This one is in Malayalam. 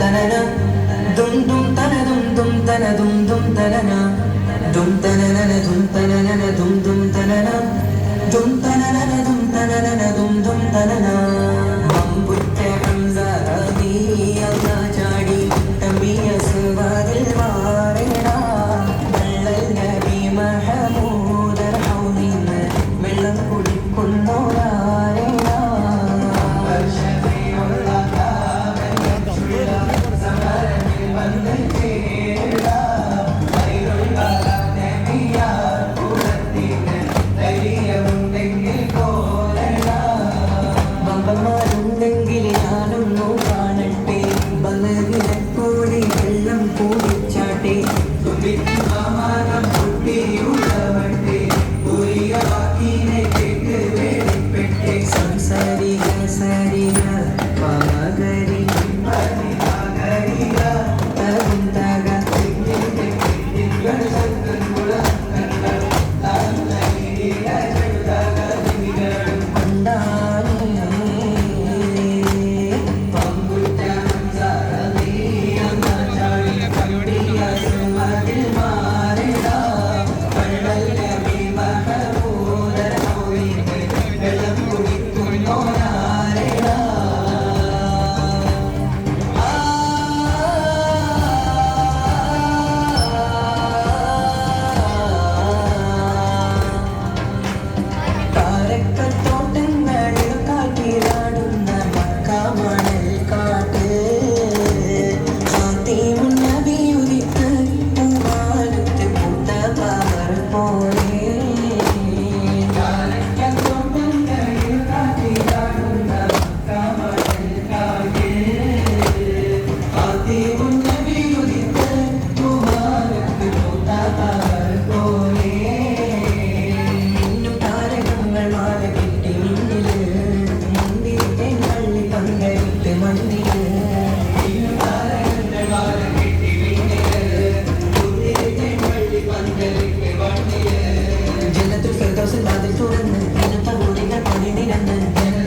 തനന. ദും ദും തന ദും ദും തന ദും ദും തനന. ദും തനന ദും തനന ദും ദും തനന. ദും തനന ദും തനന ദും ദും തനന. ஒளிவிடங்கள்